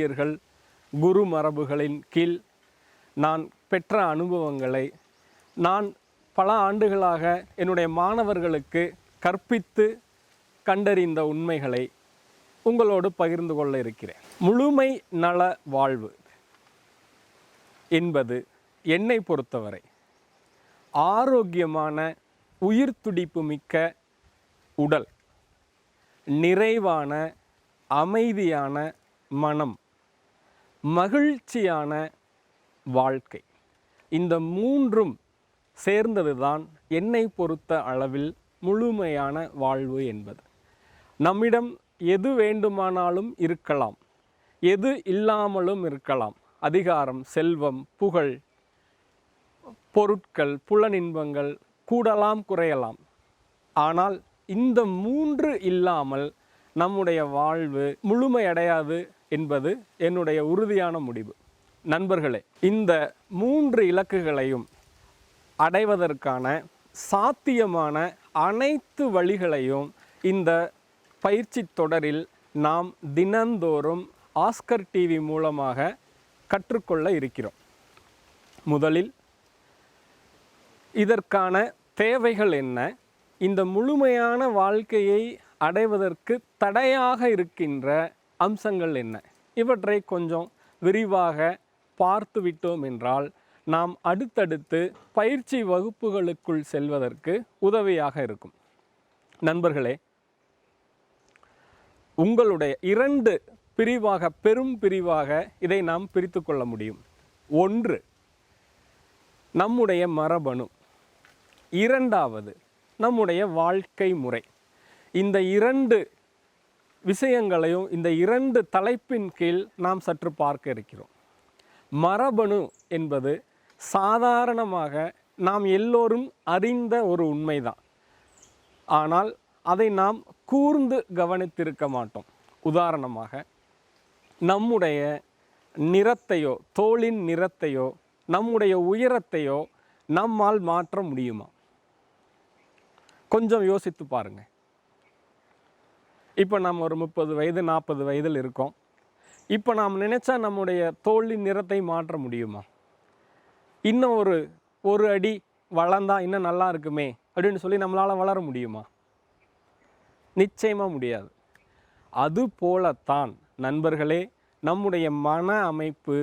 ஆசிரியர்கள் குரு மரபுகளின் கீழ் நான் பெற்ற அனுபவங்களை நான் பல ஆண்டுகளாக என்னுடைய மாணவர்களுக்கு கற்பித்து கண்டறிந்த உண்மைகளை உங்களோடு பகிர்ந்து கொள்ள இருக்கிறேன். முழுமை நல வாழ்வு என்பது என்னை பொறுத்தவரை ஆரோக்கியமான உயிர் துடிப்பு மிக்க உடல் நிறைவான அமைதியான மனம் மகிழ்ச்சியான வாழ்க்கை. இந்த மூன்றும் சேர்ந்தது தான் என்னை பொறுத்த அளவில் முழுமையான வாழ்வு என்பது. நம்மிடம் எது வேண்டுமானாலும் இருக்கலாம். எது இல்லாமலும் இருக்கலாம். அதிகாரம் செல்வம் புகழ் பொருட்கள் புலனின்பங்கள் கூடலாம் குறையலாம். ஆனால் இந்த மூன்று இல்லாமல் நம்முடைய வாழ்வு முழுமையடையாது என்பது என்னுடைய உறுதியான முடிவு. நண்பர்களே இந்த மூன்று இலக்குகளையும் அடைவதற்கான சாத்தியமான அனைத்து வழிகளையும் இந்த பயிற்சி தொடரில் நாம் தினந்தோறும் ஆஸ்கர் டிவி மூலமாக கற்றுக்கொள்ள இருக்கிறோம். முதலில் இதற்கான தேவைகள் என்ன? இந்த முழுமையான வாழ்க்கையை அடைவதற்கு தடையாக இருக்கின்ற அம்சங்கள் என்ன? இவற்றை கொஞ்சம் விரிவாக பார்த்து விட்டோம் என்றால் நாம் அடுத்தடுத்து பயிற்சி வகுப்புகளுக்குள் செல்வதற்கு உதவியாக இருக்கும். நண்பர்களே உங்களுடைய இரண்டு பிரிவாக பெரும் பிரிவாக இதை நாம் பிரித்து கொள்ள முடியும். ஒன்று நம்முடைய மரபணு. இரண்டாவது நம்முடைய வாழ்க்கை முறை. இந்த இரண்டு விஷயங்களையும் இந்த இரண்டு தலைப்பின் கீழ் நாம் சற்று பார்க்க இருக்கிறோம். மரபணு என்பது சாதாரணமாக நாம் எல்லோரும் அறிந்த ஒரு உண்மைதான். ஆனால் அதை நாம் கூர்ந்து கவனித்திருக்க மாட்டோம். உதாரணமாக நம்முடைய நிறத்தையோ தோளின் நிறத்தையோ நம்முடைய உயரத்தையோ நம்மால் மாற்ற முடியுமா? கொஞ்சம் யோசித்து பாருங்கள் இப்போ நம்ம ஒரு முப்பது வயது நாற்பது வயதில் இருக்கோம். இப்போ நாம் நினச்சா நம்முடைய தோலின் நிறத்தை மாற்ற முடியுமா? இன்னும் ஒரு ஒரு அடி வளர்ந்தா இன்னும் நல்லா இருக்குமே அப்படின்னு சொல்லி நம்மளால் வளர முடியுமா? நிச்சயமாக முடியாது. அது போலத்தான் நண்பர்களே நம்முடைய மன அமைப்பு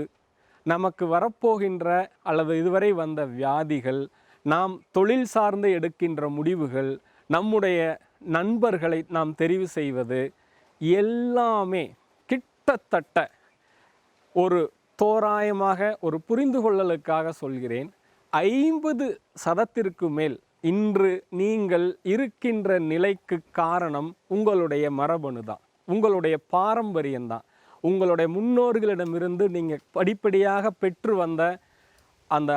நமக்கு வரப்போகின்ற அல்லது இதுவரை வந்த வியாதிகள் நாம் தொழில் சார்ந்து எடுக்கின்ற முடிவுகள் நம்முடைய நண்பர்களை நாம் தெரிவு செய்வது எல்லாமே கிட்டத்தட்ட ஒரு தோராயமாக ஒரு புரிந்து கொள்ளலுக்காக சொல்கிறேன். ஐம்பது சதத்திற்கு மேல் இன்று நீங்கள் இருக்கின்ற நிலைக்கு காரணம் உங்களுடைய மரபணு தான் உங்களுடைய பாரம்பரியம்தான். உங்களுடைய முன்னோர்களிடமிருந்து நீங்கள் படிப்படியாக பெற்று வந்த அந்த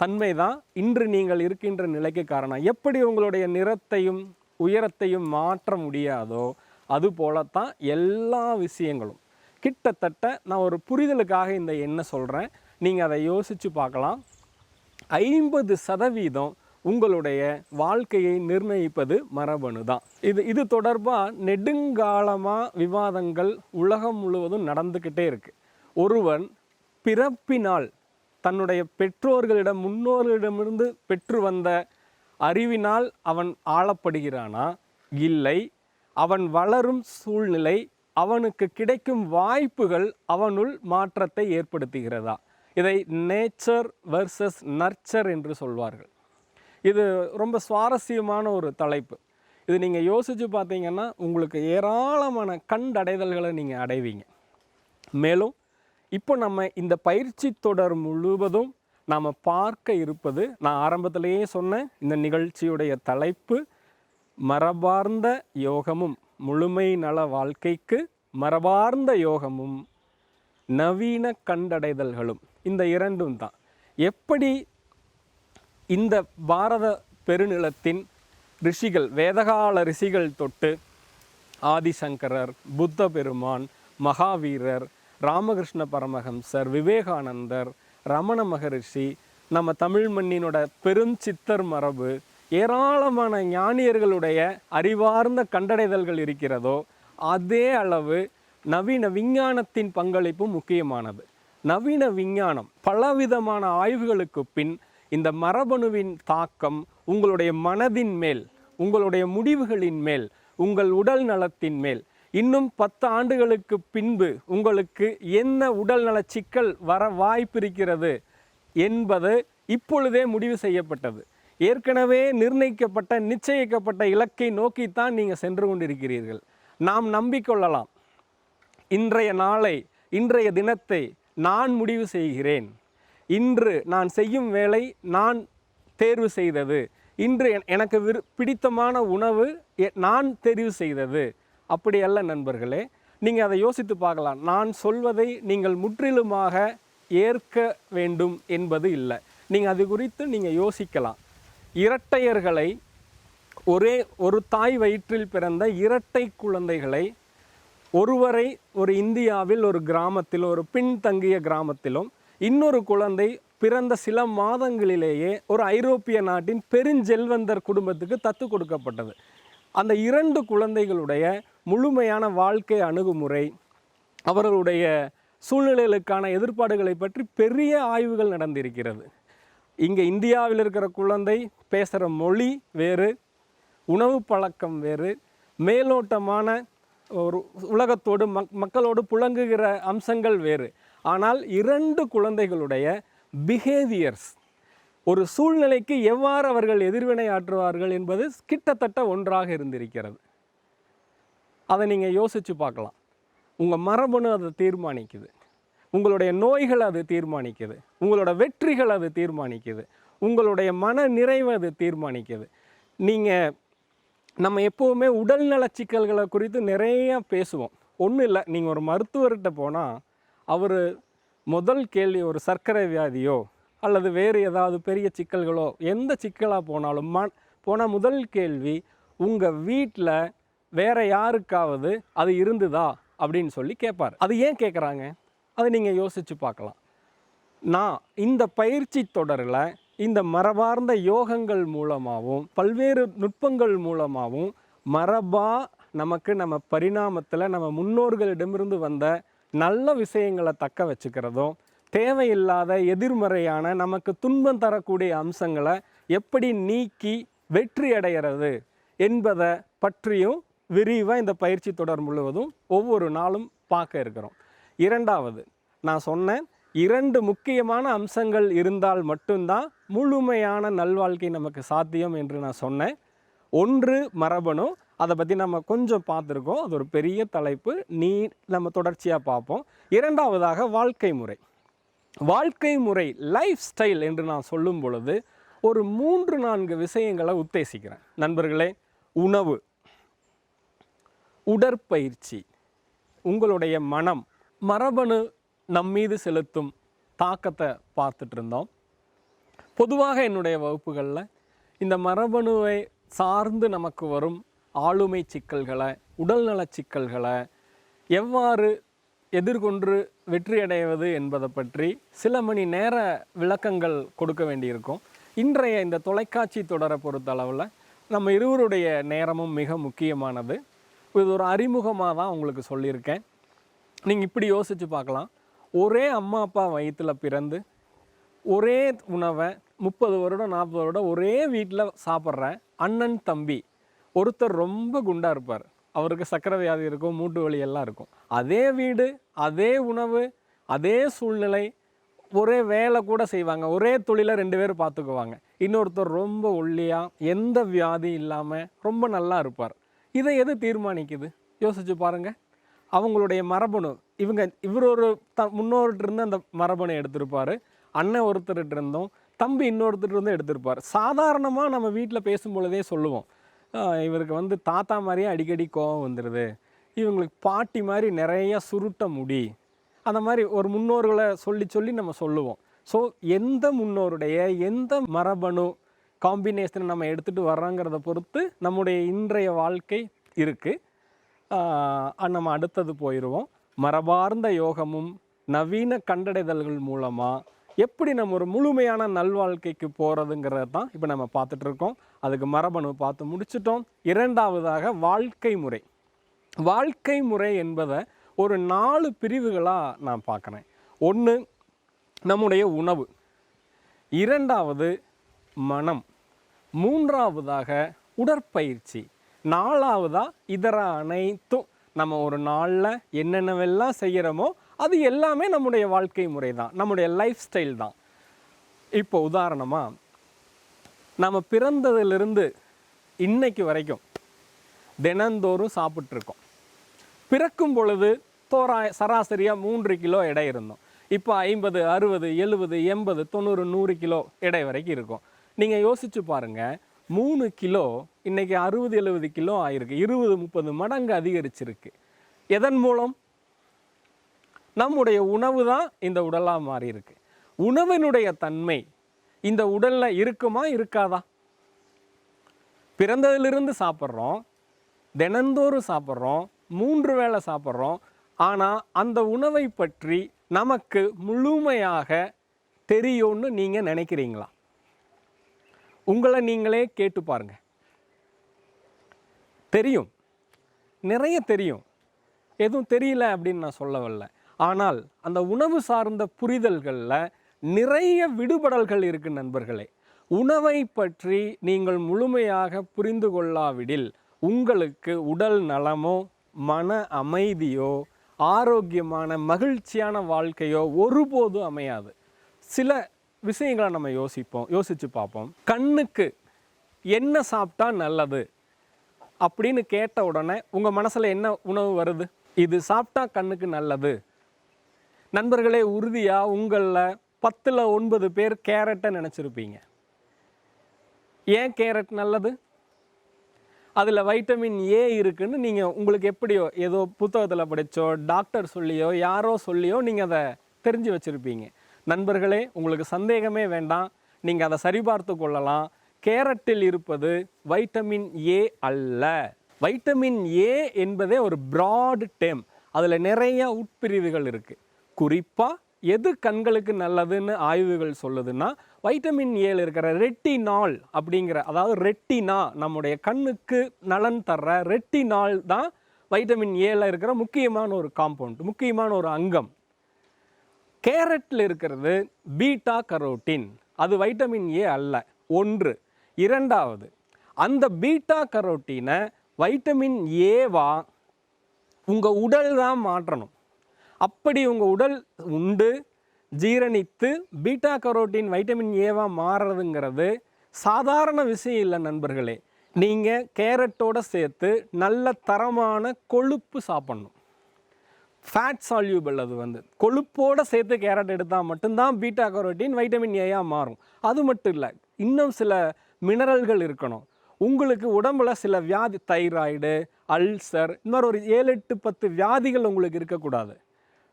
தன்மை தான் இன்று நீங்கள் இருக்கின்ற நிலைக்கு காரணம். எப்படி உங்களுடைய நிறத்தையும் உயரத்தையும் மாற்ற முடியாதோ அது போலத்தான் எல்லா விஷயங்களும். கிட்டத்தட்ட நான் ஒரு புரிதலுக்காக இந்த எண்ணை சொல்கிறேன் நீங்கள் அதை யோசித்து பார்க்கலாம். ஐம்பது சதவீதம் உங்களுடைய வாழ்க்கையை நிர்ணயிப்பது மரபணு தான். இது இது தொடர்பாக நெடுங்காலமாக விவாதங்கள் உலகம் முழுவதும் நடந்துக்கிட்டே இருக்குது ஒருவன் பிறப்பினால் தன்னுடைய பெற்றோர்களிடம் முன்னோர்களிடமிருந்து பெற்று வந்த அறிவினால் அவன் ஆளப்படுகிறானா? இல்லை. அவன் வளரும் சூழ்நிலை அவனுக்கு கிடைக்கும் வாய்ப்புகள் அவனுள் மாற்றத்தை ஏற்படுத்துகிறதா? இதை நேச்சர் வர்சஸ் நர்ச்சர் என்று சொல்வார்கள். இது ரொம்ப சுவாரஸ்யமான ஒரு தலைப்பு. இது நீங்கள் யோசித்து பார்த்தீங்கன்னா உங்களுக்கு ஏராளமான கண்டடைதல்களை நீங்கள் அடைவீங்க. மேலும் இப்போ நம்ம இந்த பயிற்சி தொடர் முழுவதும் நாம் பார்க்க இருப்பது நான் ஆரம்பத்திலேயே சொன்னேன் இந்த நிகழ்ச்சியுடைய தலைப்பு மரபார்ந்த யோகமும் முழுமை நல வாழ்க்கைக்கு மரபார்ந்த யோகமும் நவீன கண்டடைதல்களும் இந்த இரண்டும் தான். எப்படி இந்த பாரத பெருநிலத்தின் ரிஷிகள் வேதகால ரிஷிகள் தொட்டு ஆதிசங்கரர் புத்த பெருமான் மகாவீரர் ராமகிருஷ்ண பரமஹம்சர் விவேகானந்தர் ரமண மகரிஷி நம்ம தமிழ் மண்ணினோட பெருஞ்சித்தர் மரபு ஏராளமான ஞானியர்களுடைய அறிவார்ந்த கண்டடைதல்கள் இருக்கிறதோ அதே அளவு நவீன விஞ்ஞானத்தின் பங்களிப்பும் முக்கியமானது. நவீன விஞ்ஞானம் பலவிதமான ஆய்வுகளுக்கு பின் இந்த மரபணுவின் தாக்கம் உங்களுடைய மனதின் மேல் உங்களுடைய முடிவுகளின் மேல் உங்கள் உடல் நலத்தின் மேல் இன்னும் பத்து ஆண்டுகளுக்கு பின்பு உங்களுக்கு என்ன உடல் சிக்கல் வர வாய்ப்பிருக்கிறது என்பது இப்பொழுதே முடிவு செய்யப்பட்டது. ஏற்கனவே நிர்ணயிக்கப்பட்ட நிச்சயிக்கப்பட்ட இலக்கை நோக்கித்தான் நீங்கள் சென்று கொண்டிருக்கிறீர்கள். நாம் நம்பிக்கொள்ளலாம். இன்றைய நாளை இன்றைய தினத்தை நான் முடிவு செய்கிறேன். இன்று நான் செய்யும் வேலை நான் தேர்வு செய்தது. இன்று எனக்கு விரு பிடித்தமான உணவு எ- நான் தெரிவு செய்தது. அப்படி அல்ல நண்பர்களே நீங்கள் அதை யோசித்து பார்க்கலாம். நான் சொல்வதை நீங்கள் முற்றிலுமாக ஏற்க வேண்டும் என்பது இல்லை. நீங்கள் அது குறித்து நீங்கள் யோசிக்கலாம். இரட்டையர்களை ஒரே ஒரு தாய் வயிற்றில் பிறந்த இரட்டை குழந்தைகளை ஒருவரை ஒரு இந்தியாவில் ஒரு கிராமத்தில் ஒரு பின்தங்கிய கிராமத்திலும் இன்னொரு குழந்தை பிறந்த சில மாதங்களிலேயே ஒரு ஐரோப்பிய நாட்டின் பெருஞ்செல்வந்தர் குடும்பத்துக்கு தத்து கொடுக்கப்பட்டது. அந்த இரண்டு குழந்தைகளுடைய முழுமையான வாழ்க்கை அணுகுமுறை அவர்களுடைய சூழ்நிலைகளுக்கான எதிர்ப்பாடுகளை பற்றி பெரிய ஆய்வுகள் நடந்திருக்கிறது. இங்கே இந்தியாவில் இருக்கிற குழந்தை பேசுகிற மொழி வேறு உணவு பழக்கம் வேறு மேலோட்டமான ஒரு உலகத்தோடு மக் மக்களோடு புழங்குகிற அம்சங்கள் வேறு. ஆனால் இரண்டு குழந்தைகளுடைய பிஹேவியர்ஸ் ஒரு சூழ்நிலைக்கு எவ்வாறு அவர்கள் எதிர்வினை ஆற்றுவார்கள் என்பது கிட்டத்தட்ட ஒன்றாக இருந்திருக்கிறது. அதை நீங்கள் யோசித்து பார்க்கலாம். உங்கள் மரபணு அதை தீர்மானிக்குது. உங்களுடைய நோய்கள் அது தீர்மானிக்குது. உங்களோட வெற்றிகள் அது தீர்மானிக்குது. உங்களுடைய மன நிறைவு அது தீர்மானிக்குது. நீங்கள் நம்ம எப்போவுமே உடல்நல சிக்கல்களை குறித்து நிறைய பேசுவோம். ஒன்றும் இல்லை நீங்கள் ஒரு மருத்துவர்கிட்ட போனால் அவர் முதல் கேள்வி ஒரு சர்க்கரை வியாதியோ அல்லது வேறு ஏதாவது பெரிய சிக்கல்களோ எந்த சிக்கலாக போனாலும் ம போனால் முதல் கேள்வி உங்கள் வீட்டில் வேற யாருக்காவது அது இருந்துதா அப்படின்னு சொல்லி கேட்பார் அது ஏன் கேட்குறாங்க அதை நீங்கள் யோசித்து பார்க்கலாம். நான் இந்த பயிற்சி தொடரில் இந்த மரபார்ந்த யோகங்கள் மூலமாகவும் பல்வேறு நுட்பங்கள் மூலமாகவும் மரபா நமக்கு நம்ம பரிணாமத்தில் நம்ம முன்னோர்களிடமிருந்து வந்த நல்ல விஷயங்களை தக்க வச்சுக்கிறதும் தேவையில்லாத எதிர்மறையான நமக்கு துன்பம் தரக்கூடிய அம்சங்களை எப்படி நீக்கி வெற்றி அடைகிறது என்பதை பற்றியும் விரிவாக இந்த பயிற்சி தொடர் முழுவதும் ஒவ்வொரு நாளும் பார்க்க இருக்கிறோம். இரண்டாவது நான் சொன்னேன் இரண்டு முக்கியமான அம்சங்கள் இருந்தால் மட்டும்தான் முழுமையான நல்வாழ்க்கை நமக்கு சாத்தியம் என்று நான் சொன்னேன். ஒன்று மரபணு. அதை பற்றி நம்ம கொஞ்சம் பார்த்துருக்கோம். அது ஒரு பெரிய தலைப்பு. நீ நம்ம தொடர்ச்சியாக பார்ப்போம். இரண்டாவதாக வாழ்க்கை முறை. வாழ்க்கை முறை லைஃப் ஸ்டைல் என்று நான் சொல்லும் பொழுது ஒரு மூன்று நான்கு விஷயங்களை உத்தேசிக்கிறேன். நண்பர்களே உணவு. உடற்பயிற்சி உங்களுடைய மனம் மரபணு நம் மீது செலுத்தும் தாக்கத்தை பார்த்துட்டு இருந்தோம் பொதுவாக என்னுடைய வகுப்புகளில் இந்த மரபணுவை சார்ந்து நமக்கு வரும் ஆளுமை சிக்கல்களை உடல்நலச் சிக்கல்களை எவ்வாறு எதிர்கொன்று வெற்றியடைவது என்பதை பற்றி சில மணி நேர விளக்கங்கள் கொடுக்க வேண்டியிருக்கும். இன்றைய இந்த தொலைக்காட்சி தொடரை பொறுத்தளவில் நம்ம இருவருடைய நேரமும் மிக முக்கியமானது. இது ஒரு அறிமுகமாக தான் உங்களுக்கு சொல்லியிருக்கேன். நீங்கள் இப்படி யோசித்து பார்க்கலாம். ஒரே அம்மா அப்பா வயிற்றில் பிறந்து ஒரே உணவை முப்பது வருடம் நாற்பது வருடம் ஒரே வீட்டில் சாப்பிட்ற அண்ணன் தம்பி. ஒருத்தர் ரொம்ப குண்டாக இருப்பார். அவருக்கு சக்கரை வியாதி இருக்கும் மூட்டு வலி எல்லாம் இருக்கும். அதே வீடு அதே உணவு அதே சூழ்நிலை ஒரே வேலை கூட செய்வாங்க. ஒரே தொழிலை ரெண்டு பேரும் பார்த்துக்குவாங்க. இன்னொருத்தர் ரொம்ப ஒல்லியாக எந்த வியாதி இல்லாமல் ரொம்ப நல்லா இருப்பார். இதை எது தீர்மானிக்குது? யோசிச்சு பாருங்கள் அவங்களுடைய மரபணு. இவங்க இவர் ஒரு த முன்னோர்கிட்ட அந்த மரபணு எடுத்திருப்பாரு. அண்ணன் ஒருத்தர்கிட்ட இருந்தும் தம்பி இன்னொருத்தர் வந்து எடுத்திருப்பார். சாதாரணமாக நம்ம வீட்டில் பேசும் பொழுதே சொல்லுவோம் இவருக்கு வந்து தாத்தா மாதிரியே அடிக்கடி கோவம் வந்துடுது இவங்களுக்கு பாட்டி மாதிரி நிறையா சுருட்ட முடி. அந்த மாதிரி ஒரு முன்னோர்களை சொல்லி சொல்லி நம்ம சொல்லுவோம். ஸோ எந்த முன்னோருடைய எந்த மரபணு காம்பினேஷனை நம்ம எடுத்துகிட்டு வர்றோங்கிறத பொறுத்து நம்முடைய இன்றைய வாழ்க்கை இருக்குது நம்ம அடுத்தது போயிடுவோம் மரபார்ந்த யோகமும் நவீன கண்டடைதல்கள் மூலமாக எப்படி நம்ம ஒரு முழுமையான நல்வாழ்க்கைக்கு போகிறதுங்கிறது தான் இப்போ நம்ம பார்த்துட்டு இருக்கோம். அதுக்கு மரபணு பார்த்து முடிச்சிட்டோம். இரண்டாவதாக வாழ்க்கை முறை. வாழ்க்கை முறை என்பதை ஒரு நாலு பிரிவுகளாக நான் பார்க்குறேன். ஒன்று நம்முடைய உணவு. இரண்டாவது மனம். மூன்றாவதாக உடற்பயிற்சி. நாலாவதாக இதர அனைத்தும். நம்ம ஒரு நாளில் என்னென்னவெல்லாம் செய்கிறோமோ அது எல்லாமே நம்முடைய வாழ்க்கை முறை தான் நம்முடைய லைஃப் ஸ்டைல் தான். இப்போ உதாரணமாக நம்ம பிறந்ததிலிருந்து இன்னைக்கு வரைக்கும் தினந்தோறும் சாப்பிட்ருக்கோம் பிறக்கும் பொழுது தோரா சராசரியாக மூன்று கிலோ எடை இருந்தோம். இப்போ ஐம்பது அறுபது எழுபது எண்பது தொண்ணூறு நூறு கிலோ எடை வரைக்கும் இருக்கும். நீங்கள் யோசிச்சு பாருங்கள் மூணு கிலோ இன்றைக்கி அறுபது எழுபது கிலோ ஆயிருக்கு. இருபது முப்பது மடங்கு அதிகரிச்சிருக்கு. எதன் மூலம்? நம்முடைய உணவு தான் இந்த உடலாக மாறி இருக்கு உணவினுடைய தன்மை இந்த உடலில் இருக்குமா இருக்காதா? பிறந்ததிலிருந்து சாப்பிட்றோம் தினந்தோறும் சாப்பிட்றோம் மூன்று வேளை சாப்பிட்றோம். ஆனால் அந்த உணவை பற்றி நமக்கு முழுமையாக தெரியும்னு நீங்கள் நினைக்கிறீங்களா? உங்களை நீங்களே கேட்டு பாருங்க. தெரியும். நிறைய தெரியும். எதுவும் தெரியல அப்படின்னு நான் சொல்ல வரல ஆனால் அந்த உணவு சார்ந்த புரிதல்களில் நிறைய விடுபடல்கள் இருக்கு நண்பர்களே. உணவை பற்றி நீங்கள் முழுமையாக புரிந்து கொள்ளாவிடில் உங்களுக்கு உடல் நலமோ மன அமைதியோ ஆரோக்கியமான மகிழ்ச்சியான வாழ்க்கையோ ஒருபோதும் அமையாது. சில விஷயங்களை நம்ம யோசிப்போம் யோசித்து பார்ப்போம். கண்ணுக்கு என்ன சாப்பிட்டா நல்லது அப்படின்னு கேட்ட உடனே உங்கள் மனசில் என்ன உணவு வருது? இது சாப்பிட்டா கண்ணுக்கு நல்லது. நண்பர்களே உறுதியாக உங்களில் பத்தில் ஒன்பது பேர் கேரட்டை நினச்சிருப்பீங்க. ஏன் கேரட் நல்லது? அதில் வைட்டமின் ஏ இருக்குன்னு நீங்கள் உங்களுக்கு எப்படியோ ஏதோ புத்தகத்தில் படித்தோ டாக்டர் சொல்லியோ யாரோ சொல்லியோ நீங்கள் அதை தெரிஞ்சு வச்சுருப்பீங்க. நண்பர்களே உங்களுக்கு சந்தேகமே வேண்டாம். நீங்கள் அதை சரிபார்த்து கொள்ளலாம். கேரட்டில் இருப்பது வைட்டமின் ஏ அல்ல. வைட்டமின் ஏ என்பதே ஒரு பிராட் டேம் அதில் நிறைய உட்பிரிவுகள் இருக்குது குறிப்பாக எது கண்களுக்கு நல்லதுன்னு ஆய்வுகள் சொல்லுதுன்னா வைட்டமின் ஏல இருக்கிற ரெட்டினால் அப்படிங்கிற அதாவது ரெட்டினா நம்முடைய கண்ணுக்கு நலன் தர்ற ரெட்டினால் தான் வைட்டமின் ஏல இருக்கிற முக்கியமான ஒரு காம்பவுண்ட் முக்கியமான ஒரு அங்கம். கேரட்டில் இருக்கிறது பீட்டா கரோட்டின். அது வைட்டமின் ஏ அல்ல. ஒன்று. இரண்டாவது அந்த பீட்டா கரோட்டினை வைட்டமின் ஏவா உங்கள் உடல் தான் மாற்றணும். அப்படி உங்கள் உடல் உண்டு ஜீரணித்து பீட்டா கரோட்டின் வைட்டமின் ஏவா மாறுறதுங்கிறது சாதாரண விஷயம் இல்லை நண்பர்களே. நீங்கள் கேரட்டோடு சேர்த்து நல்ல தரமான கொழுப்பு சாப்பிட்ணும். ஃபேட் சால்யூபிள் அது வந்து. கொழுப்போடு சேர்த்து கேரட் எடுத்தால் மட்டும்தான் பீட்டா கரோட்டின் வைட்டமின் ஏயாக மாறும். அது மட்டும் இல்லை இன்னும் சில மினரல்கள் இருக்கணும். உங்களுக்கு உடம்புல சில வியாதி தைராய்டு அல்சர் இந்த மாதிரி ஒரு ஏழு எட்டு பத்து வியாதிகள் உங்களுக்கு இருக்கக்கூடாது.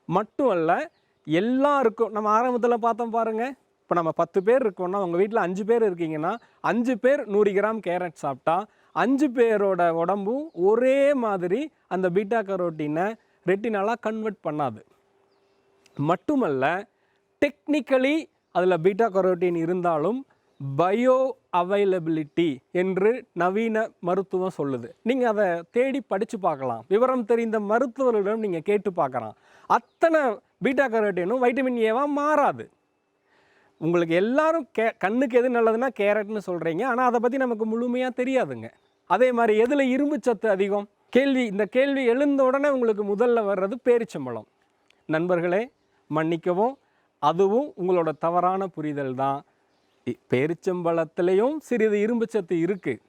மட்டும் அல்ல எல்லாருக்கும் நம்ம ஆரம்பத்தில் பார்த்தோம் பாருங்கள் இப்போ நம்ம பத்து பேர் இருக்கோம்னா உங்கள் வீட்டில் அஞ்சு பேர் இருக்கீங்கன்னா அஞ்சு பேர் நூறு கிராம் கேரட் சாப்பிட்டா அஞ்சு பேரோட உடம்பும் ஒரே மாதிரி அந்த பீட்டா கரோட்டினை ரெட்டினாலாக கன்வெர்ட் பண்ணாது. மட்டுமல்ல டெக்னிக்கலி அதில் பீட்டா கரோட்டின் இருந்தாலும் பயோ அவைலபிலிட்டி என்று நவீன மருத்துவம் சொல்லுது. நீங்கள் அதை தேடி படித்து பார்க்கலாம். விவரம் தெரிந்த மருத்துவர்களிடம் நீங்கள் கேட்டு பார்க்கலாம். அத்தனை பீட்டா கரோட்டினும் வைட்டமின் ஏவாக மாறாது. உங்களுக்கு எல்லாரும் கே கண்ணுக்கு எது நல்லதுன்னா கேரட்னு சொல்கிறீங்க ஆனால் அதை பற்றி நமக்கு முழுமையாக தெரியாதுங்க. அதே மாதிரி எதில் இரும்பு சத்து அதிகம்? கேள்வி இந்த கேள்வி எழுந்த உடனே உங்களுக்கு முதல்ல வர்றது பேரிச்சம்பளம் நண்பர்களே மன்னிக்கவும் அதுவும் உங்களோட தவறான புரிதல் தான். இ- சிறிது இரும்பு சத்து இருக்குது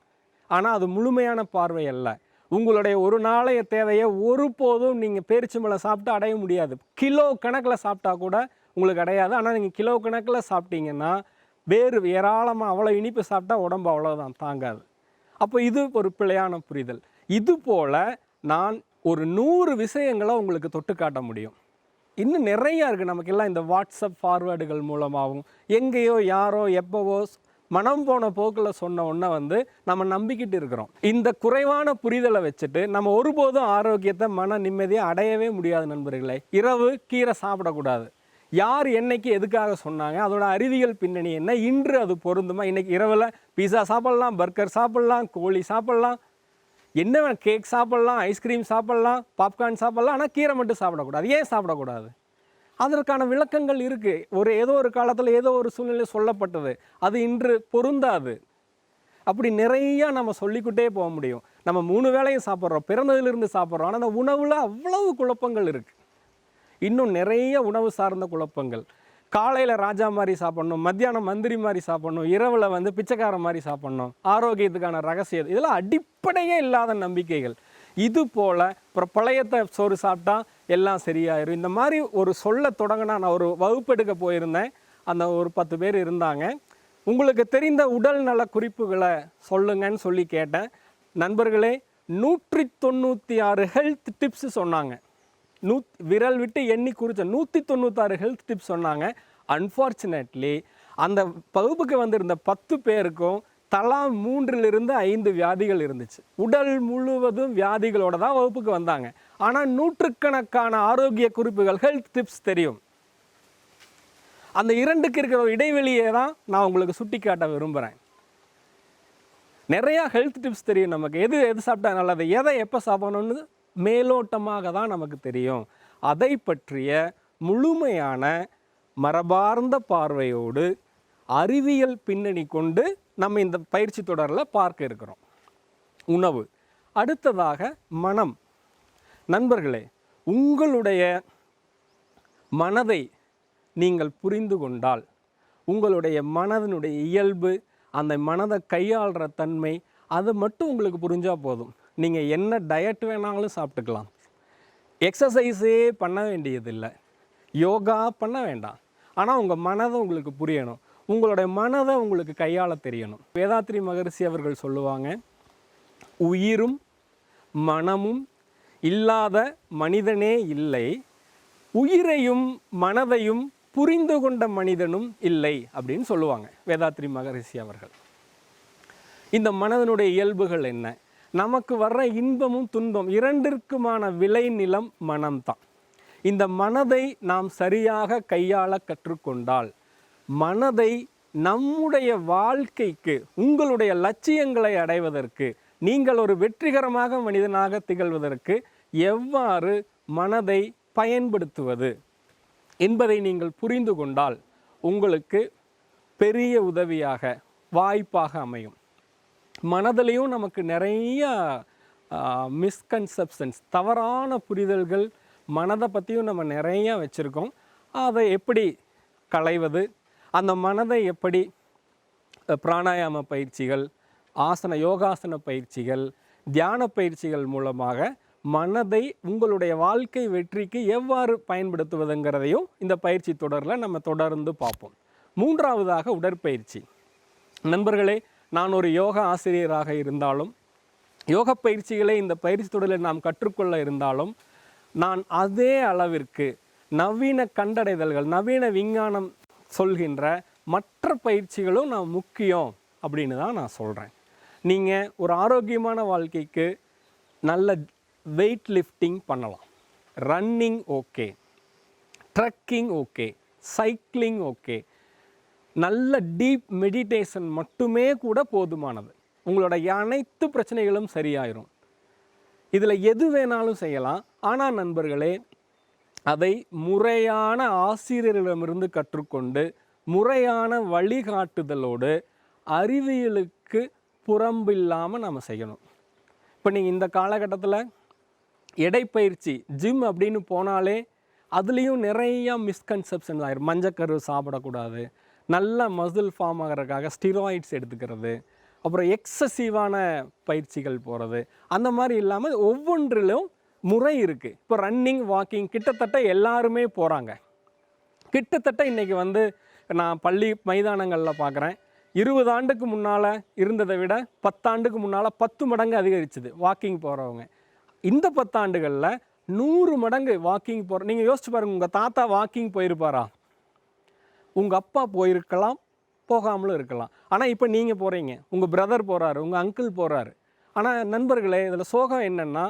ஆனால் அது முழுமையான பார்வை அல்ல. உங்களுடைய ஒரு நாளைய தேவையை ஒருபோதும் நீங்கள் பேரிச்சம்பழம் சாப்பிட்டு அடைய முடியாது. கிலோ கணக்கில் சாப்பிட்டா கூட உங்களுக்கு அடையாது. ஆனால் நீங்கள் கிலோ கணக்கில் சாப்பிட்டீங்கன்னா வேறு ஏராளமாக அவ்வளோ இனிப்பு சாப்பிட்டா உடம்பு அவ்வளோதான் தாங்காது. அப்போ இது ஒரு பிழையான புரிதல். இது போல் நான் ஒரு நூறு விஷயங்களை உங்களுக்கு தொட்டு காட்ட முடியும். இன்னும் நிறையா இருக்குது நமக்கெல்லாம் இந்த வாட்ஸ்அப் ஃபார்வேர்டுகள் மூலமாகவும் எங்கேயோ யாரோ எப்போவோ மனம் போன போக்கில் சொன்ன ஒன்றை வந்து நம்ம நம்பிக்கிட்டு இருக்கிறோம். இந்த குறைவான புரிதலை வச்சுட்டு நம்ம ஒருபோதும் ஆரோக்கியத்தை மன நிம்மதியை அடையவே முடியாது நண்பர்களே. இரவு கீரை சாப்பிடக்கூடாது. யார் என்னைக்கு எதுக்காக சொன்னாங்க அதோட அறிவியல் பின்னணி என்ன இன்று அது பொருந்துமா? இன்னைக்கு இரவில் பீஸா சாப்பிட்லாம் பர்கர் சாப்பிட்லாம் கோழி சாப்பிட்லாம் என்ன வேணும் கேக் சாப்பிட்லாம் ஐஸ்கிரீம் சாப்பிட்லாம் பாப்கார்ன் சாப்பிட்லாம் ஆனால் கீரை மட்டும் சாப்பிடக்கூடாது. ஏன் சாப்பிடக்கூடாது? அதற்கான விளக்கங்கள் இருக்குது ஒரு ஏதோ ஒரு காலத்தில் ஏதோ ஒரு சூழ்நிலை சொல்லப்பட்டது. அது இன்று பொருந்தாது. அப்படி நிறையா நம்ம சொல்லிக்கிட்டே போக முடியும். நம்ம மூணு வேளையும் சாப்பிட்றோம் பிறந்ததிலிருந்து சாப்பிட்றோம். ஆனால் அந்த உணவில் அவ்வளவு குழப்பங்கள் இருக்குது இன்னும் நிறைய உணவு சார்ந்த குழப்பங்கள். காலையில் ராஜா மாதிரி சாப்பிட்ணும் மத்தியானம் மந்திரி மாதிரி சாப்பிட்ணும் இரவில் வந்து பிச்சைக்காரன் மாதிரி சாப்பிட்ணும். ஆரோக்கியத்துக்கான ரகசியம் இதெல்லாம் அடிப்படையே இல்லாத நம்பிக்கைகள். இது போல் அப்புறம் பழையத்தை சோறு சாப்பிட்டா எல்லாம் சரியாயிரும். இந்த மாதிரி ஒரு சொல்ல தொடங்கினா நான் ஒரு வகுப்பெடுக்க போயிருந்தேன். அந்த ஒரு பத்து பேர் இருந்தாங்க. உங்களுக்கு தெரிந்த உடல் நல குறிப்புகளை சொல்லுங்கன்னு சொல்லி கேட்டேன். நண்பர்களே நூற்றி தொண்ணூற்றி ஆறு ஹெல்த் டிப்ஸ் சொன்னாங்க. நூ விரல் விட்டு எண்ணி குறித்த நூற்றி தொண்ணூத்தாறு ஹெல்த் டிப்ஸ் சொன்னாங்க. அன்ஃபார்ச்சுனேட்லி அந்த வகுப்புக்கு வந்திருந்த பத்து பேருக்கும் தலா மூன்றிலிருந்து ஐந்து வியாதிகள் இருந்துச்சு. உடல் முழுவதும் வியாதிகளோட தான் வகுப்புக்கு வந்தாங்க. ஆனால் நூற்றுக்கணக்கான ஆரோக்கிய குறிப்புகள் ஹெல்த் டிப்ஸ் தெரியும். அந்த இரண்டுக்கு இருக்கிற இடைவெளியை தான் நான் உங்களுக்கு சுட்டி காட்ட விரும்புகிறேன் நிறையா ஹெல்த் டிப்ஸ் தெரியும் நமக்கு. எது எது சாப்பிட்டா நல்லது? எதை எப்போ சாப்பிடணும்னு மேலோட்டமாக தான் நமக்கு தெரியும். அதை பற்றிய முழுமையான மரபார்ந்த பார்வையோடு அறிவியல் பின்னணி கொண்டு நம்ம இந்த பயிற்சி தொடரில் பார்க்க இருக்கிறோம். உணவு. அடுத்ததாக மனம். நண்பர்களே உங்களுடைய மனதை நீங்கள் புரிந்து கொண்டால் உங்களுடைய மனதினுடைய இயல்பு அந்த மனதை கையாளுற தன்மை அது மட்டும் உங்களுக்கு புரிஞ்சால் போதும். நீங்கள் என்ன டயட் வேணாலும் சாப்பிட்டுக்கலாம். எக்ஸசைஸே பண்ண வேண்டியதில்லை. யோகா பண்ண வேண்டாம். ஆனால் உங்கள் மனதை உங்களுக்கு புரியணும். உங்களுடைய மனதை உங்களுக்கு கையாள தெரியணும். வேதாத்ரி மகரிஷி அவர்கள் சொல்லுவாங்க உயிரும் மனமும் இல்லாத மனிதனே இல்லை. உயிரையும் மனதையும் புரிந்து கொண்ட மனிதனும் இல்லை அப்படின்னு சொல்லுவாங்க வேதாத்ரி மகரிஷி அவர்கள். இந்த மனதனுடைய இயல்புகள் என்ன? நமக்கு வர்ற இன்பமும் துன்பம் இரண்டிற்குமான விளைநிலம் மனம்தான். இந்த மனதை நாம் சரியாக கையாள கற்றுக்கொண்டால் மனதை நம்முடைய வாழ்க்கைக்கு உங்களுடைய லட்சியங்களை அடைவதற்கு நீங்கள் ஒரு வெற்றிகரமாக மனிதனாக திகழ்வதற்கு எவ்வாறு மனதை பயன்படுத்துவது என்பதை நீங்கள் புரிந்து கொண்டால் உங்களுக்கு பெரிய உதவியாக வாய்ப்பாக அமையும். மனதிலையும் நமக்கு நிறைய மிஸ்கன்செப்ஷன்ஸ் தவறான புரிதல்கள் மனதை பற்றியும் நம்ம நிறைய வச்சுருக்கோம். அதை எப்படி களைவது? அந்த மனதை எப்படி பிராணாயாம பயிற்சிகள் ஆசன யோகாசன பயிற்சிகள் தியான பயிற்சிகள் மூலமாக மனதை உங்களுடைய வாழ்க்கை வெற்றிக்கு எவ்வாறு பயன்படுத்துவதுங்கிறதையும் இந்த பயிற்சி தொடரில் நம்ம தொடர்ந்து பார்ப்போம். மூன்றாவதாக உடற்பயிற்சி. நண்பர்களே நான் ஒரு யோகா ஆசிரியராக இருந்தாலும் யோக பயிற்சிகளை இந்த பயிற்சி தொடரில் நாம் கற்றுக்கொள்ள இருந்தாலும் நான் அதே அளவிற்கு நவீன கண்டடைதல்கள் நவீன விஞ்ஞானம் சொல்கின்ற மற்ற பயிற்சிகளும் நான் முக்கியம் அப்படின்னு தான் நான் சொல்கிறேன் நீங்கள் ஒரு ஆரோக்கியமான வாழ்க்கைக்கு நல்ல வெயிட் லிஃப்டிங் பண்ணலாம். Running okay trekking okay cycling okay நல்ல டீப் மெடிடேஷன் மட்டுமே கூட போதுமானது. உங்களோட அனைத்து பிரச்சனைகளும் சரியாயிரும். இதில் எது வேணாலும் செய்யலாம். ஆனால் நண்பர்களே அதை முறையான ஆசிரியரிடமிருந்து கற்றுக்கொண்டு முறையான வழிகாட்டுதலோடு அறிவியலுக்கு புறம்பில்லாமல் நம்ம செய்யணும். இப்போ நீங்கள் இந்த காலகட்டத்தில் எடைப்பயிற்சி ஜிம் அப்படின்னு போனாலே அதுலேயும் நிறையா மிஸ்கன்செப்ஷன்ஸ் ஆயிரும். மஞ்சக்கரு சாப்பிடக்கூடாது. நல்ல மசில் ஃபார்ம் ஆகிறதுக்காக ஸ்டிராய்ட்ஸ் எடுத்துக்கிறது அப்புறம் எக்ஸசிவான பயிற்சிகள் போகிறது அந்த மாதிரி இல்லாமல் ஒவ்வொன்றிலும் முறை இருக்குது இப்போ ரன்னிங் வாக்கிங் கிட்டத்தட்ட எல்லாருமே போகிறாங்க கிட்டத்தட்ட இன்றைக்கி வந்து நான் பள்ளி மைதானங்களில் பார்க்குறேன் இருபது ஆண்டுக்கு முன்னால் இருந்ததை விட பத்தாண்டுக்கு முன்னால் பத்து மடங்கு அதிகரிச்சுது வாக்கிங் போகிறவங்க இந்த பத்தாண்டுகளில் நூறு மடங்கு வாக்கிங் போகிற நீங்கள் யோசிச்சு பாருங்கள் உங்கள் தாத்தா வாக்கிங் போயிருப்பாரா? உங்கள் அப்பா போயிருக்கலாம் போகாமலும் இருக்கலாம். ஆனால் இப்போ நீங்கள் போகிறீங்க உங்கள் பிரதர் போகிறாரு உங்கள் அங்கிள் போகிறாரு ஆனால் நண்பர்களே இதில் சோகம் என்னென்னா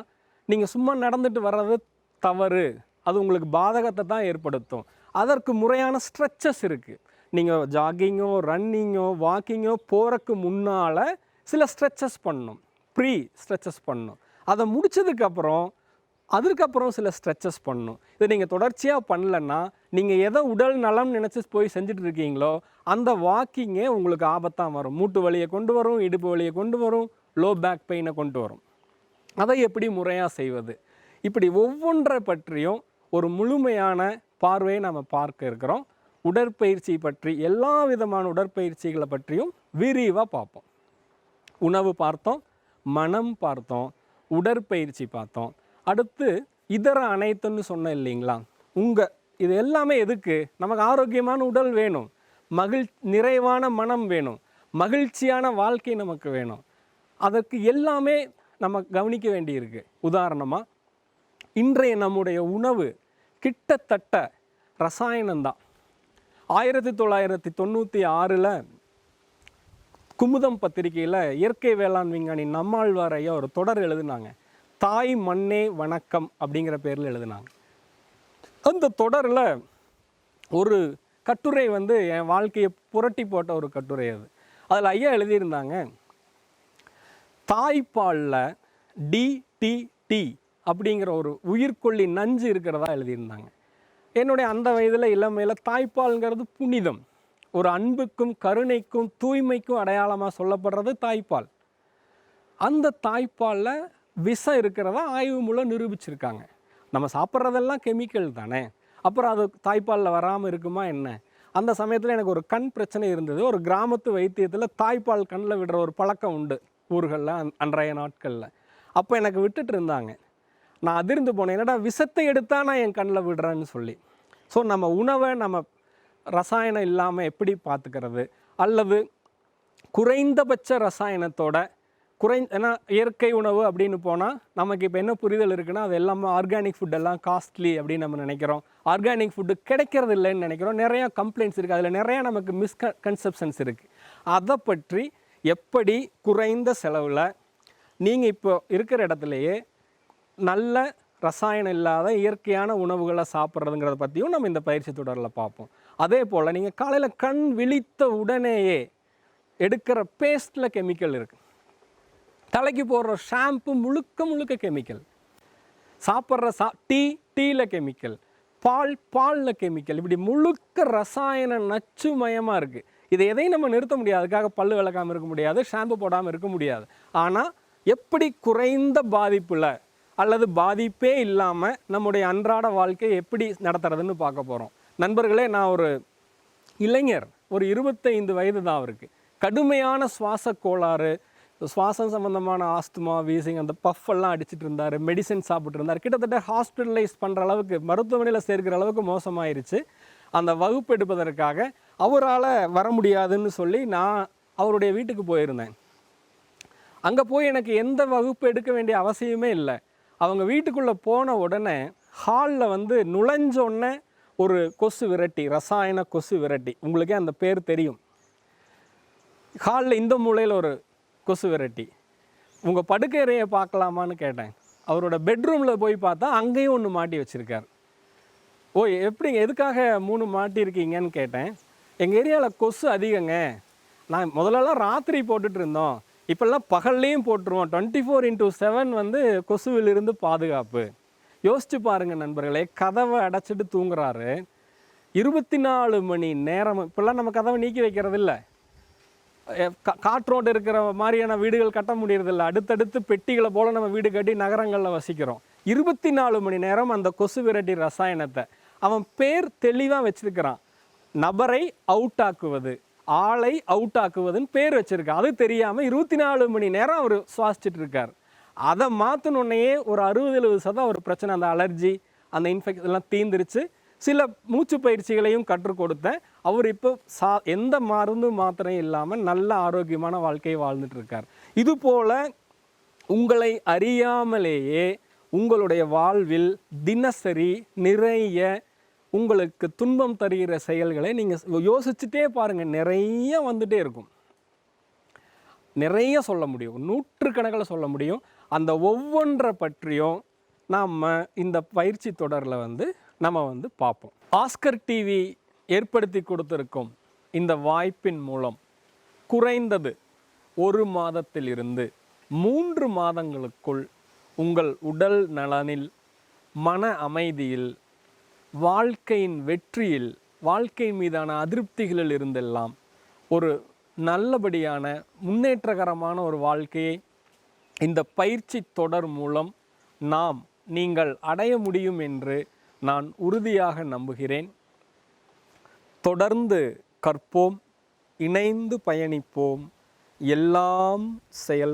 நீங்கள் சும்மா நடந்துட்டு வர்றது தவறு. அது உங்களுக்கு பாதகத்தை தான் ஏற்படுத்தும். அதற்கு முறையான ஸ்ட்ரெச்சஸ் இருக்குது நீங்கள் ஜாகிங்கோ ரன்னிங்கோ வாக்கிங்கோ போகிறக்கு முன்னால் சில ஸ்ட்ரெச்சஸ் பண்ணணும் ப்ரீ ஸ்ட்ரெச்சஸ் பண்ணணும் அதை முடித்ததுக்கப்புறம் அதுக்கப்புறம் சில ஸ்ட்ரெச்சஸ் பண்ணணும் இதை நீங்கள் தொடர்ச்சியாக பண்ணலன்னா நீங்கள் எதை உடல் நலம் நினச்சி போய் செஞ்சுட்டு இருக்கீங்களோ அந்த வாக்கிங்கே உங்களுக்கு ஆபத்தாக வரும் மூட்டு வலியை கொண்டு வரும் இடுப்பு வலியை கொண்டு வரும் லோ பேக் பெயினை கொண்டு வரும். அதை எப்படி முறையாக செய்வது? இப்படி ஒவ்வொன்றை பற்றியும் ஒரு முழுமையான பார்வையை நம்ம பார்க்க இருக்கிறோம். உடற்பயிற்சி பற்றி எல்லா விதமான உடற்பயிற்சிகளை பற்றியும் விரிவாக பார்ப்போம். உணவு பார்த்தோம் மனம் பார்த்தோம் உடற்பயிற்சி பார்த்தோம். அடுத்து இதர அனைத்துன்னு சொன்னேன் இல்லைங்களா? உங்கள் இது எல்லாமே எதுக்கு? நமக்கு ஆரோக்கியமான உடல் வேணும். மகிழ் நிறைவான மனம் வேணும். மகிழ்ச்சியான வாழ்க்கை நமக்கு வேணும். அதற்கு எல்லாமே நம்ம கவனிக்க வேண்டியிருக்கு. உதாரணமாக இன்றைய நம்முடைய உணவு கிட்டத்தட்ட ரசாயனம்தான் ஆயிரத்தி தொள்ளாயிரத்தி தொண்ணூற்றி ஆறில் குமுதம் பத்திரிகையில் இயற்கை வேளாண் விஞ்ஞானி நம்மாழ்வார் ஐயா ஒரு தொடர் எழுதினாங்க. தாய் மண்ணே வணக்கம் அப்படிங்கிற பேரில் எழுதினாங்க. அந்த தொடரில் ஒரு கட்டுரை வந்து என் வாழ்க்கையை புரட்டி போட்ட ஒரு கட்டுரை அது. அதில் ஐயா எழுதியிருந்தாங்க தாய்ப்பாலில் டிடிடி அப்படிங்கிற ஒரு உயிர்கொல்லி நஞ்சு இருக்கிறதா எழுதியிருந்தாங்க. என்னுடைய அந்த வயதில் இளமையில் தாய்ப்பால்ங்கிறது புனிதம். ஒரு அன்புக்கும் கருணைக்கும் தூய்மைக்கும் அடையாளமாக சொல்லப்படுறது தாய்ப்பால். அந்த தாய்ப்பாலில் விஷம் இருக்கிறதா ஆய்வு மூலம் நிரூபிச்சிருக்காங்க. நம்ம சாப்பிட்றதெல்லாம் கெமிக்கல் தானே? அப்புறம் அது தாய்ப்பாலில் வராமல் இருக்குமா என்ன? அந்த சமயத்தில் எனக்கு ஒரு கண் பிரச்சனை இருந்தது. ஒரு கிராமத்து வைத்தியத்தில் தாய்ப்பால் கண்ணில் விடுற ஒரு பழக்கம் உண்டு ஊர்களில் அன் அன்றைய நாட்களில். அப்போ எனக்கு விட்டுட்டு இருந்தாங்க. நான் அதிர்ந்து போனேன். என்னடா விஷத்தை எடுத்தா நான் என் கண்ணில் விடுறேன்னு சொல்லி. ஸோ நம்ம உணவை நம்ம ரசாயனம் இல்லாமல் எப்படி பார்த்துக்கிறது அல்லது குறைந்தபட்ச ரசாயனத்தோட குறை ஏன்னா இயற்கை உணவு அப்படின்னு போனால் நமக்கு இப்போ என்ன புரிதல் இருக்குன்னா அது எல்லாமே ஆர்கானிக் ஃபுட்டெல்லாம் காஸ்ட்லி அப்படின்னு நம்ம நினைக்கிறோம். ஆர்கானிக் ஃபுட்டு கிடைக்கிறது இல்லைன்னு நினைக்கிறோம். நிறையா கம்ப்ளைண்ட்ஸ் இருக்குது அதில் நிறையா நமக்கு மிஸ்கன்செப்ஷன்ஸ் இருக்குது அதை பற்றி எப்படி குறைந்த செலவில் நீங்கள் இப்போ இருக்கிற இடத்துலையே நல்ல ரசாயனம் இல்லாத இயற்கையான உணவுகளை சாப்பிட்றதுங்கிறத பற்றியும் நம்ம இந்த பயிற்சி தொடரில் பார்ப்போம். அதே போல் நீங்கள் காலையில் கண் விழித்த உடனேயே எடுக்கிற பேஸ்ட்டில் கெமிக்கல் இருக்குது தலைக்கு போடுற ஷாம்பு முழுக்க முழுக்க கெமிக்கல். சாப்பிட்ற சா டீ டீயில் கெமிக்கல். பால் பாலில் கெமிக்கல். இப்படி முழுக்க ரசாயன நச்சுமயமாக இருக்குது இதை எதையும் நம்ம நிறுத்த முடியாது. அதுக்காக பல்லு விளக்காமல் இருக்க முடியாது ஷாம்பு போடாமல் இருக்க முடியாது. ஆனால் எப்படி குறைந்த பாதிப்பில் அல்லது பாதிப்பே இல்லாமல் நம்முடைய அன்றாட வாழ்க்கையை எப்படி நடத்துறதுன்னு பார்க்க போகிறோம் நண்பர்களே நான் ஒரு இளைஞர். ஒரு இருபத்தைந்து வயது தான் அவருக்கு. கடுமையான சுவாச கோளாறு சுவாசம் சம்மந்தமான ஆஸ்துமா வீசிங் அந்த பஃப் எல்லாம் அடிச்சிட்டு இருந்தார். மெடிசன் சாப்பிட்டு இருந்தார். கிட்டத்தட்ட ஹாஸ்பிட்டலைஸ் பண்ணுற அளவுக்கு மருத்துவமனையில் சேர்க்கிற அளவுக்கு மோசமாயிருச்சு. அந்த வகுப்பு எடுப்பதற்காக அவரால் வர முடியாதுன்னு சொல்லி நான் அவருடைய வீட்டுக்கு போயிருந்தேன். அங்கே போய் எனக்கு எந்த வகுப்பு எடுக்க வேண்டிய அவசியமே இல்லை. அவங்க வீட்டுக்குள்ளே போன உடனே ஹாலில் வந்து நுழைஞ்சோடனே ஒரு கொசு விரட்டி ரசாயன கொசு விரட்டி. உங்களுக்கே அந்த பேர் தெரியும். ஹாலில் இந்த மூலையில் ஒரு கொசு விரட்டி. உங்கள் படுக்கையறையை பார்க்கலாமான்னு கேட்டேன். அவரோட பெட்ரூமில் போய் பார்த்தா அங்கேயும் ஒன்று மாட்டி வச்சுருக்கார். ஓ எப்படிங்க எதுக்காக மூணு மாட்டியிருக்கீங்கன்னு கேட்டேன். எங்கள் ஏரியாவில் கொசு அதிகங்க. நான் முதல்லலாம் ராத்திரி போட்டுட்டு இருந்தோம். இப்போல்லாம் பகல்லையும் போட்டுருவோம். டுவெண்ட்டி ஃபோர் இன்டூ செவன் வந்து கொசுவிலிருந்து பாதுகாப்பு. யோசிச்சு பாருங்கள் நண்பர்களே கதவை அடைச்சிட்டு தூங்குறாரு. இருபத்தி நாலு மணி நேரம் இப்போல்லாம் நம்ம கதவை நீக்கி வைக்கிறது இல்லை காற்றோடு இருக்கிற மாதிரியான வீடுகள் கட்ட முடியறதில்ல. அடுத்தடுத்து பெட்டிகளை போல் நம்ம வீடு கட்டி நகரங்களில் வசிக்கிறோம். இருபத்தி நாலு மணி நேரம் அந்த கொசு விரட்டி ரசாயனத்தை அவன் பேர் தெளிவாக வச்சிருக்கிறான். நபரை அவுட் ஆக்குவது ஆளை அவுட் ஆக்குவதுன்னு பேர் வச்சுருக்கான். அது தெரியாமல் இருபத்தி நாலு மணி நேரம் அவர் சுவாசிச்சுட்டு இருக்கார். அதை மாற்றினோடனே ஒரு அறுபது எழுபது சதம் ஒரு பிரச்சனை. அந்த அலர்ஜி அந்த இன்ஃபெக்ஷன் எல்லாம் தீந்துருச்சு. சில மூச்சு பயிற்சிகளையும் கற்றுக் கொடுத்தேன். அவர் இப்போ சா எந்த மருந்து மாத்திரையும் இல்லாமல் நல்ல ஆரோக்கியமான வாழ்க்கையை வாழ்ந்துட்டுருக்கார் இருக்கார். உங்களை அறியாமலேயே உங்களுடைய வாழ்வில் தினசரி நிறைய உங்களுக்கு துன்பம் தருகிற செயல்களை நீங்கள் யோசிச்சுட்டே பாருங்கள் நிறைய வந்துட்டே இருக்கும். நிறைய சொல்ல முடியும். நூற்றுக்கணக்கில் சொல்ல முடியும். அந்த ஒவ்வொன்றை பற்றியும் நாம் இந்த பயிற்சி தொடரில் வந்து நம்ம வந்து பார்ப்போம். ஆஸ்கர் டிவி ஏற்படுத்தி கொடுத்திருக்கும் இந்த வாய்ப்பின் மூலம் குறைந்தது ஒரு மாதத்திலிருந்து மூன்று மாதங்களுக்குள் உங்கள் உடல் நலனில் மன அமைதியில் வாழ்க்கையின் வெற்றியில் வாழ்க்கை மீதான அதிருப்திகளில் இருந்தெல்லாம் ஒரு நல்லபடியான முன்னேற்றகரமான ஒரு வாழ்க்கையை இந்த பயிற்சி தொடர் மூலம் நாம் நீங்கள் அடைய முடியும் என்று நான் உறுதியாக நம்புகிறேன். தொடர்ந்து கற்போம் இணைந்து பயணிப்போம். எல்லாம் செயல்